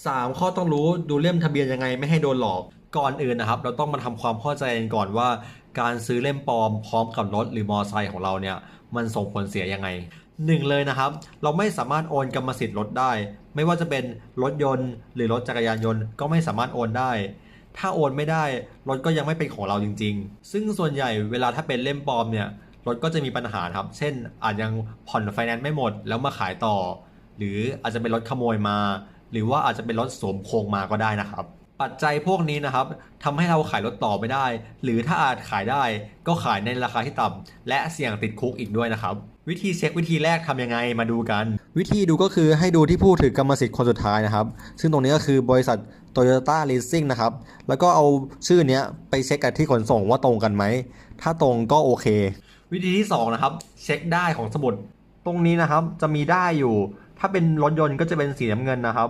3 ข้อต้องรู้ดูเล่มทะเบียนยังไงไม่ให้โดนหลอกก่อนอื่นนะครับ เราต้องมาทำความเข้าใจกันก่อนว่า การซื้อเล่มปลอมพร้อมกับรถหรือมอไซค์ของเราเนี่ยมันส่งผลเสียยังไงหนึ่งเลยนะครับ เราไม่สามารถโอนกรรมสิทธิ์รถได้ ไม่ว่าจะเป็นรถยนต์ หรือรถจักรยานยนต์ก็ไม่สามารถโอนได้ ถ้าโอนไม่ได้รถก็ยังไม่เป็นของเราจริง ๆ ซึ่งส่วนใหญ่เวลาถ้าเป็นเล่มปลอมเนี่ยรถก็จะมีปัญหาครับ เช่นอาจยังผ่อนไฟแนนซ์ไม่หมดแล้วมาขายต่อ หรืออาจจะเป็นรถขโมยมา หรือว่าอาจจะเป็นรถสวมโครงมาก็ได้นะครับ ปัจจัยพวกนี้นะครับทำให้เราขายรถต่อไม่ได้ หรือถ้าอาจขายได้ก็ขายในราคาที่ต่ำและเสี่ยงติดคุกอีกด้วยนะครับ วิธีเช็ควิธีแรกทำยังไงมาดูกัน วิธีดูก็คือให้ดูที่ผู้ถือกรรมสิทธิ์คนสุดท้ายนะครับ ซึ่งตรงนี้ก็คือบริษัท Toyota Leasing นะครับ แล้วก็เอาชื่อเนี้ยไปเช็คกับที่ขนส่งว่าตรงกันไหม ถ้าตรงก็โอเค วิธีที่2นะครับ เช็คได้ของสมุด ตรงนี้นะครับจะมีได้อยู่ ถ้าเป็นรถยนต์ก็จะเป็นสีน้ำเงินนะครับ